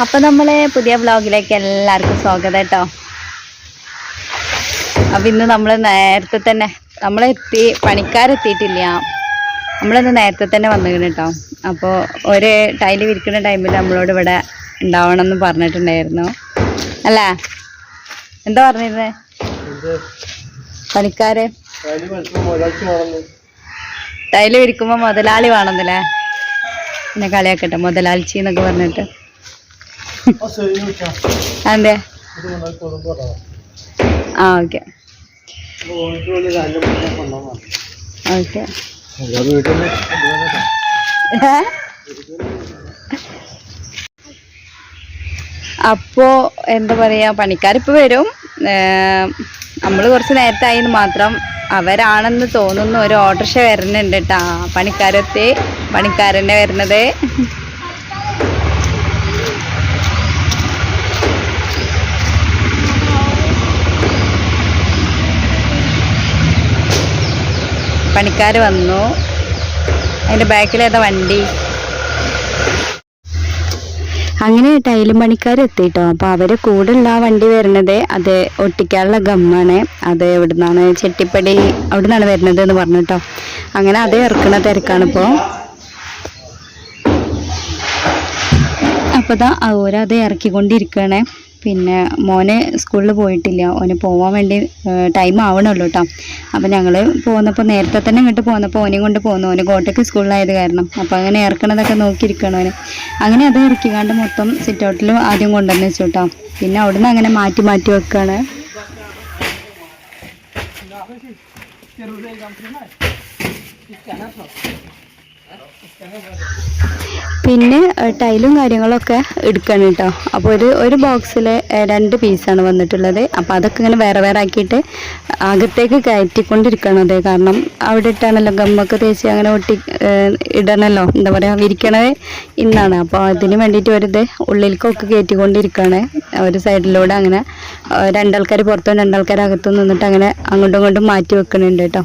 അപ്പൊ നമ്മളെ പുതിയ വ്ളോഗിലേക്ക് എല്ലാവർക്കും സ്വാഗതം കേട്ടോ. അപ്പൊ ഇന്ന് നമ്മൾ നേരത്തെ തന്നെ നമ്മളെത്തി പണിക്കാരെത്തിയിട്ടില്ല. നമ്മളിന്ന് നേരത്തെ തന്നെ വന്നിരുന്നു കേട്ടോ. അപ്പോൾ ഒരു ടൈൽ വിരിക്കുന്ന ടൈമിൽ നമ്മളോട് ഇവിടെ ഉണ്ടാവണം എന്ന് പറഞ്ഞിട്ടുണ്ടായിരുന്നു. അല്ലേ? എന്താ പറഞ്ഞിരുന്നത് പണിക്കാര്? ടൈൽ വിരിക്കുമ്പോൾ മുതലാളി വേണമെന്നല്ലേ? എന്നെ കളിയാക്കട്ടെ മുതലാളിച്ചി എന്നൊക്കെ പറഞ്ഞിട്ട്. അതെ. ആ ഓക്കെ. അപ്പോ എന്താ പറയാ പണിക്കാരിപ്പോ വരും. നമ്മൾ കുറച്ച് നേരത്തെ ആയിന്ന് മാത്രം അവരാണെന്ന് തോന്നുന്നു ഒരു ഓട്ടർഷ വരുന്നുണ്ട് കേട്ടാ പണിക്കാരത്തെ പണിക്കാരനെ വരുന്നത് പണിക്കാർ വന്നു. അതിന്റെ ബാക്കിലേതാ വണ്ടി? അങ്ങനെ ടൈലും പണിക്കാർ എത്തിയിട്ടോ അപ്പോൾ അവരെ കൂടെയുള്ള ആ വണ്ടി വരുന്നത് അത് ഒട്ടിക്കാനുള്ള ഗമ്മാണ്. അത് എവിടെ നിന്നാണ് ചെട്ടിപ്പടി അവിടെ നിന്നാണ് വരുന്നത് എന്ന് പറഞ്ഞു പറഞ്ഞിട്ടോ. അങ്ങനെ അത് ഇറക്കുന്ന തിരക്കാണിപ്പോൾ അപ്പോൾ ഇതാ ഓരോ അത് ഇറക്കിക്കൊണ്ടിരിക്കുകയാണ് പിന്നെ മോന് സ്കൂളിൽ പോയിട്ടില്ല. ഓന് പോകാൻ വേണ്ടി ടൈം ആവണല്ലോ കേട്ടോ അപ്പോൾ ഞങ്ങൾ പോന്നപ്പോൾ നേരത്തെ തന്നെ ഇങ്ങോട്ട് പോന്നപ്പോൾ ഓനെയും കൊണ്ട് പോന്നു. ഓന് കോട്ടയ്ക്ക് സ്കൂളിലായത് കാരണം. അപ്പോൾ അങ്ങനെ ഇറക്കണതൊക്കെ നോക്കിയിരിക്കണം ഓന്. അങ്ങനെ അത് ഇറക്കിക്കാണ്ട് മൊത്തം സിറ്റ് ഔട്ടിൽ ആദ്യം കൊണ്ടുവന്ന് വെച്ചു കേട്ടോ പിന്നെ അവിടുന്ന് അങ്ങനെ മാറ്റി മാറ്റി വെക്കുകയാണ് പിന്നെ ടൈലും കാര്യങ്ങളൊക്കെ എടുക്കണം കേട്ടോ അപ്പോൾ ഒരു ഒരു ബോക്സിൽ രണ്ട് പീസാണ് വന്നിട്ടുള്ളത്. അപ്പോൾ അതൊക്കെ ഇങ്ങനെ വേറെ വേറെ ആക്കിയിട്ട് അകത്തേക്ക് കയറ്റിക്കൊണ്ടിരിക്കണം അതെ. കാരണം അവിടെ ഇട്ടാണല്ലോ ഗമ്മൊക്കെ തേച്ച് അങ്ങനെ ഒട്ടി ഇടണമല്ലോ എന്താ പറയുക വിരിക്കണത് ഇന്നാണ്. അപ്പോൾ അതിന് വേണ്ടിയിട്ട് ഇത് ഉള്ളിലേക്കൊക്കെ കയറ്റിക്കൊണ്ടിരിക്കുകയാണ് ഒരു സൈഡിലൂടെ അങ്ങനെ രണ്ടാൾക്കാർ പുറത്തും രണ്ടാൾക്കാർ അകത്തും നിന്നിട്ട് അങ്ങനെ അങ്ങോട്ടും ഇങ്ങോട്ടും മാറ്റി വെക്കണുണ്ട് കേട്ടോ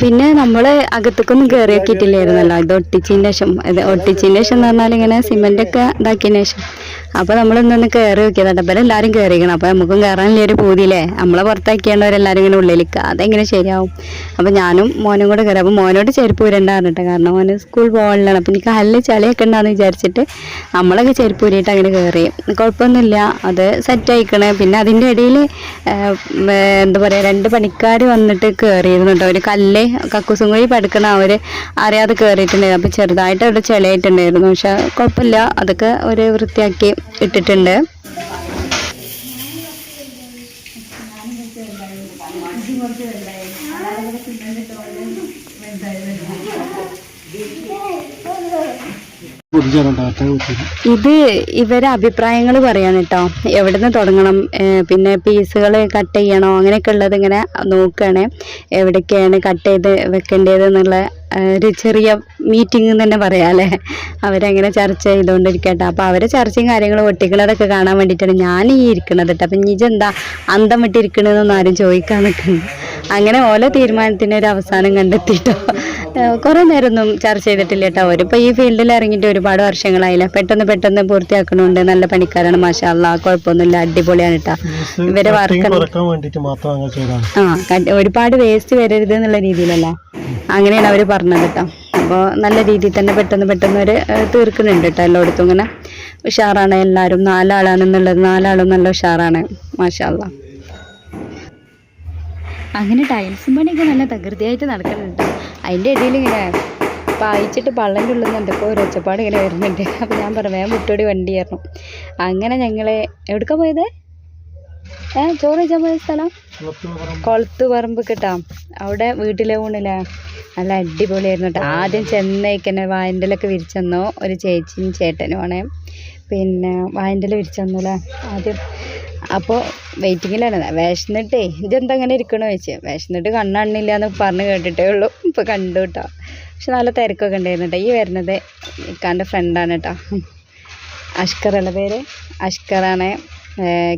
പിന്നെ നമ്മൾ അകത്തേക്കൊന്നും കയറിയാക്കിയിട്ടില്ലായിരുന്നല്ലോ ഇത് ഒട്ടിച്ചതിന് ശേഷം ഇത് ശേഷം എന്ന് പറഞ്ഞാൽ ഇങ്ങനെ സിമെന്റ് ഒക്കെ ഇതാക്കിയതിന് ശേഷം. അപ്പോൾ നമ്മൾ ഇന്നൊന്ന് കയറി നോക്കിയതാ എല്ലാരും എല്ലാവരും കയറിയിരിക്കണം അപ്പോൾ നമുക്കും കയറാനില്ല ഒരു പൂതിയില്ലേ? നമ്മളെ പുറത്താക്കിയേണ്ടവരെല്ലാവരും ഇങ്ങനെ ഉള്ളിലേക്ക് അതെങ്ങനെ ശരിയാവും? അപ്പോൾ ഞാനും മോനും കൂടെ കയറി അപ്പോൾ മോനോട് ചെരുപ്പ് ഊരണ്ടാറിട്ട് കാരണം മോന് സ്കൂൾ പോകാനുള്ളതാണ്. അപ്പോൾ എനിക്ക് നല്ല ചളിയൊക്കെ ഉണ്ടാന്ന് വിചാരിച്ചിട്ട് നമ്മളൊക്കെ ചെരുപ്പ് ഊരിയിട്ട് അങ്ങനെ കയറി കുഴപ്പമൊന്നുമില്ല. അത് സെറ്റ് ആയിക്കണേ. പിന്നെ അതിന്റെ ഇടയിൽ എന്താ പറയുക രണ്ട് പണിക്കാർ വന്നിട്ട് കയറിയിരുന്നു കേട്ടോ. ഒരു കല്ല് കക്കൂസും കുഴി പടുക്കണ അവർ അറിയാതെ കയറിയിട്ടുണ്ടായിരുന്നു അപ്പോൾ ചെറുതായിട്ട് അവിടെ ചെളിയായിട്ടുണ്ടായിരുന്നു. പക്ഷെ കുഴപ്പമില്ല. അതൊക്കെ ഒരു വൃത്തിയാക്കി. ഇട്ടിട്ടുണ്ട്. ഇത് ഇവരെ അഭിപ്രായങ്ങൾ പറയാണ് കേട്ടോ എവിടുന്ന് തുടങ്ങണം? പിന്നെ പീസുകൾ കട്ട് ചെയ്യണോ? അങ്ങനെയൊക്കെ ഉള്ളത് ഇങ്ങനെ നോക്കുകയാണ് എവിടേക്കാണ് കട്ട് ചെയ്ത് വെക്കേണ്ടത് എന്നുള്ള ഒരു ചെറിയ മീറ്റിംഗ് എന്ന് തന്നെ പറയാം അല്ലേ? അവരങ്ങനെ ചർച്ച ചെയ്തുകൊണ്ടിരിക്കട്ടെ അപ്പോൾ അവരെ ചർച്ചയും കാര്യങ്ങളും ഒട്ടിക്കണതൊക്കെ കാണാൻ വേണ്ടിയിട്ടാണ് ഞാൻ ഈ ഇരിക്കണത് കേട്ടോ. അപ്പം ഇജെന്താ അന്തം വിട്ടിരിക്കണതെന്നൊന്നും ആരും ചോദിക്കാൻ നിൽക്കുന്നു അങ്ങനെ ഓല തീരുമാനത്തിന്റെ ഒരു അവസാനം കണ്ടെത്തിയിട്ടോ കുറേ നേരമൊന്നും ചർച്ച ചെയ്തിട്ടില്ല കേട്ടോ അവരിപ്പോൾ ഈ ഫീൽഡിൽ ഇറങ്ങിയിട്ട് ഒരുപാട് വർഷങ്ങളായില്ല? പെട്ടെന്ന് പെട്ടെന്ന് പൂർത്തിയാക്കണുണ്ട് നല്ല പണിക്കാരാണ് മാഷാല്ല കുഴപ്പമൊന്നുമില്ല അടിപൊളിയാണ് കേട്ടോ. ഇവരെ വർക്ക് ആ ഒരുപാട് വേസ്റ്റ് വരരുത് എന്നുള്ള രീതിയിലല്ല. അങ്ങനെയാണ് അവർ പറഞ്ഞത് കേട്ടോ. അപ്പോൾ നല്ല രീതിയിൽ തന്നെ പെട്ടെന്ന് പെട്ടെന്ന് അവർ തീർക്കുന്നുണ്ട് കേട്ടോ എല്ലായിടത്തും ഇങ്ങനെ. ഉഷാറാണ് എല്ലാവരും നാലാളാണെന്നുള്ളത് നാലാളും നല്ല ഉഷാറാണ് മാഷാല്ല അങ്ങനെ ടൈൽസും പണിയൊക്കെ നല്ല തകൃതിയായിട്ട് നടക്കുന്നുണ്ട്. അതിന്റെ ഇടയിൽ ഇങ്ങനെ പായിച്ചിട്ട് പള്ളന്റെ ഉള്ളിൽ നിന്ന് എന്തൊക്കെ ഒരു ഒച്ചപ്പാട് ഇങ്ങനെ വരുന്നുണ്ട്. അപ്പോൾ ഞാൻ പറഞ്ഞു വേഗം വിട്ടോടി വണ്ടി ആയിരുന്നു അങ്ങനെ ഞങ്ങൾ എവിടേക്കാ പോയത്? ഏ ചോറ് കഴിച്ചാൽ പോയ സ്ഥലം? കൊളത്ത് പറമ്പ് കിട്ടാം. അവിടെ വീട്ടിലെ ഊണില്ല നല്ല അടിപൊളിയായിരുന്നു കേട്ടോ. ആദ്യം ചെന്നൈക്കന്നെ വായന്റെലൊക്കെ വിരിച്ചെന്നോ ഒരു ചേച്ചിയും ചേട്ടനുമാണ് പിന്നെ വായന്റെല വിരിച്ചെന്നല്ലേ ആദ്യം അപ്പോൾ വെയിറ്റിങ്ങിലാണ് വിശന്നിട്ടേ ഇതെന്താ അങ്ങനെ ഇരിക്കണോ ചോദിച്ചു. വിശന്നിട്ട് കണ്ണണ്ണില്ല എന്ന് പറഞ്ഞ് കേട്ടിട്ടേ ഉള്ളൂ. ഇപ്പോൾ കണ്ടു കേട്ടോ പക്ഷെ നല്ല തിരക്കൊക്കെ ഉണ്ടായിരുന്നു കേട്ടോ ഈ വരുന്നത് ഇക്കാന്റെ ഫ്രണ്ടാണ് കേട്ടോ അഷ്കറുള്ള പേര്. അഷ്കറാണ്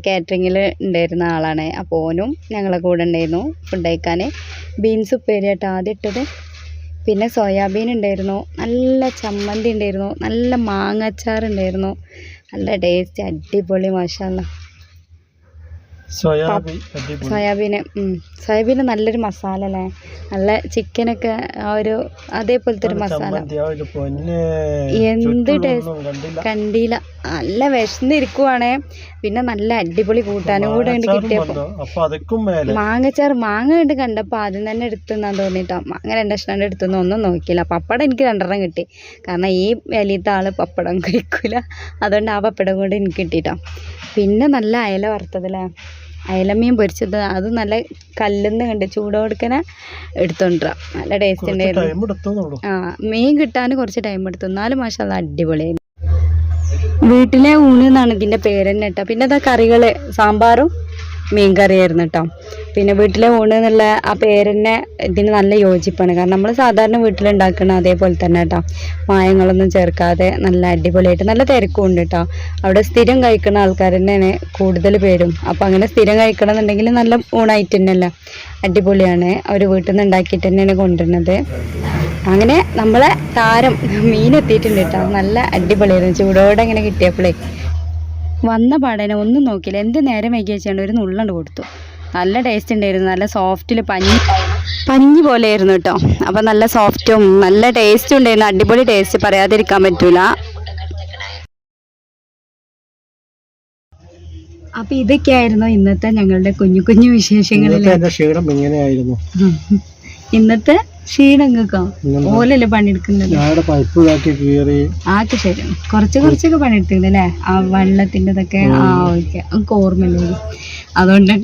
കാറ്ററിങ്ങിൽ ഉണ്ടായിരുന്ന ആളാണ്. അപ്പോൾ ഓനും ഞങ്ങളെ കൂടെ ഉണ്ടായിരുന്നു ഫുഡ് കഴിക്കാൻ ബീൻസ് ഉപ്പേരി കേട്ടോ ആദ്യം ഇട്ടത്. പിന്നെ സോയാബീൻ ഉണ്ടായിരുന്നു. നല്ല ചമ്മന്തി ഉണ്ടായിരുന്നു. നല്ല മാങ്ങാച്ചാർ ഉണ്ടായിരുന്നു. നല്ല ടേസ്റ്റ് അടിപൊളി മാഷാല്ല സോയാബീൻ സോയാബീന് സോയാബീന് നല്ലൊരു മസാല അല്ലേ നല്ല ചിക്കനൊക്കെ ആ ഒരു അതേപോലത്തെ ഒരു മസാല എന്ത് ടേസ്റ്റ്? കണ്ടില്ല. നല്ല വിശന്നിരിക്കുവാണേ. പിന്നെ നല്ല അടിപൊളി കൂട്ടാനും കൂടെ ഉണ്ട്? കിട്ടിയപ്പോ മാങ്ങച്ചാറ് മാങ്ങ കണ്ട് കണ്ടപ്പോൾ ആദ്യം തന്നെ എടുത്തുന്നാൻ തോന്നിട്ടോ. മാങ്ങ രണ്ടെണ്ണം എടുത്തുന്ന ഒന്നും നോക്കിയില്ല. പപ്പടം എനിക്ക് രണ്ടെണ്ണം കിട്ടി. കാരണം ഈ വലിയത്തെ ആൾ പപ്പടം കഴിക്കൂല. അതുകൊണ്ട് ആ പപ്പടം കൂടെ എനിക്ക് കിട്ടിട്ടോ. പിന്നെ നല്ല അയല വറുത്തതല്ലേ അയലമീൻ പൊരിച്ചത് അത് നല്ല കല്ലുന്ന് കണ്ട് ചൂടോടുക്കനെ എടുത്തോണ്ടിരാം നല്ല ടേസ്റ്റ് ഉണ്ടായിരുന്നു. ആ മീൻ കിട്ടാൻ കുറച്ച് ടൈം എടുത്തു. എന്നാലും മാഷാല്ല അടിപൊളിയായിരുന്നു വീട്ടിലെ ഊണ് എന്നാണ് ഇതിന്റെ പേര് തന്നെ കേട്ടോ. പിന്നെ അതാ കറികൾ സാമ്പാറും മീൻ കറിയായിരുന്നു കേട്ടോ പിന്നെ വീട്ടിലെ ഊണ് എന്നുള്ള ആ പേരന്നെ ഇതിന് നല്ല യോജിപ്പാണ്. കാരണം നമ്മൾ സാധാരണ വീട്ടിലുണ്ടാക്കുന്ന അതേപോലെ തന്നെ കേട്ടോ മായങ്ങളൊന്നും ചേർക്കാതെ നല്ല അടിപൊളിയായിട്ട് നല്ല തിരക്കും ഉണ്ട് കേട്ടോ അവിടെ സ്ഥിരം കഴിക്കുന്ന ആൾക്കാർ തന്നെയാണ് കൂടുതൽ പേരും. അപ്പോൾ അങ്ങനെ സ്ഥിരം കഴിക്കണം എന്നുണ്ടെങ്കിൽ നല്ല ഊണായിട്ട് തന്നെയല്ല. അടിപൊളിയാണ്. അവർ വീട്ടിൽ നിന്ന് ഉണ്ടാക്കിയിട്ട് തന്നെയാണ് കൊണ്ടുവരുന്നത്. അങ്ങനെ നമ്മളെ താരം മീൻ എത്തിയിട്ടുണ്ട് കേട്ടോ നല്ല അടിപൊളിയായിരുന്നു. ചൂടോടെ ഇങ്ങനെ കിട്ടിയപ്പോഴേ വന്ന പാടേനെ ഒന്നും നോക്കിയില്ല. എന്ത് നേരം വൈകി വെച്ചാണ്ട് ഒരു നുള്ളണ്ട് കൊടുത്തു. നല്ല ടേസ്റ്റ് ഉണ്ടായിരുന്നു. നല്ല സോഫ്റ്റിൽ പഞ്ഞി പഞ്ഞി പോലെ ആയിരുന്നു കേട്ടോ അപ്പം നല്ല സോഫ്റ്റും നല്ല ടേസ്റ്റും ഉണ്ടായിരുന്നു. അടിപൊളി ടേസ്റ്റ് പറയാതിരിക്കാൻ പറ്റൂല. അപ്പൊ ഇതൊക്കെയായിരുന്നു ഇന്നത്തെ ഞങ്ങളുടെ കുഞ്ഞു കുഞ്ഞു വിശേഷങ്ങളിൽ ഇന്നത്തെ എന്റെ ക്ഷീണം ഇങ്ങനെയായിരുന്നു. ഇന്നത്തെ ക്ഷീണങ്ങൾക്കോ? ഓലല്ലേ പണിയെടുക്കുന്നത്? ആക്ക് ശരി. കുറച്ച് കുറച്ചൊക്കെ പണിയെടുത്തിരുന്നല്ലേ? ആ വെള്ളത്തിന്റെതൊക്കെ ആ ഓക്കെ. നമുക്ക് ഓർമ്മയില്ല. അതുകൊണ്ട്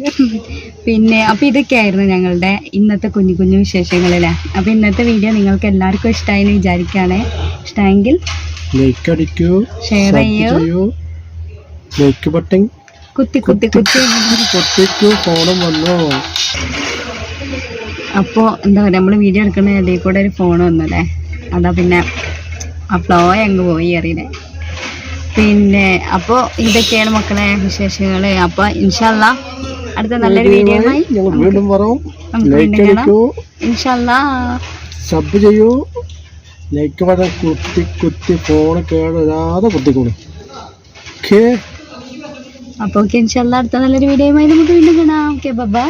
പിന്നെ അപ്പോൾ ഇതൊക്കെയായിരുന്നു ഞങ്ങളുടെ ഇന്നത്തെ കുഞ്ഞു കുഞ്ഞു വിശേഷങ്ങളല്ലേ അപ്പോൾ ഇന്നത്തെ വീഡിയോ നിങ്ങൾക്ക് എല്ലാവർക്കും ഇഷ്ടമായെന്ന് വിചാരിക്കുകയാണ്. ഇഷ്ടമെങ്കിൽ ലൈക്ക് അടിക്കൂ ഷെയർ ചെയ്യൂ. ലൈക്ക് ബട്ടൺ കുത്തി കുത്തി കുത്തി. പൊട്ടിക്കൂ ഫോണും വന്നു. അപ്പോൾ എന്താ പറയുക നമ്മൾ വീഡിയോ എടുക്കുന്ന ഇടയിൽ കൂടെ ഒരു ഫോൺ വന്നല്ലേ? അതാ പിന്നെ ആ ഫ്ലോ അങ്ങ് പോയി അറിയില്ലേ? പിന്നെ അപ്പോൾ ഇതൊക്കെയാണ് മക്കളെ വിശേഷങ്ങൾ അപ്പോൾ ഇൻഷല്ല അടുത്ത നല്ലൊരു ഞങ്ങൾ വീണ്ടും പറയും ഇൻഷല്ല സബ് ചെയ്യൂ. ലൈക്ക് ബട്ടൺ കുത്തി കുത്തി ഫോൺ കേടാതെ കുത്തിക്കൂടി. ഓക്കേ അപ്പോൾ ഓക്കെ ഇൻഷല്ല അടുത്ത നല്ലൊരു വീഡിയോയുമായി നമുക്ക് വീണ്ടും കാണാം. Okay bye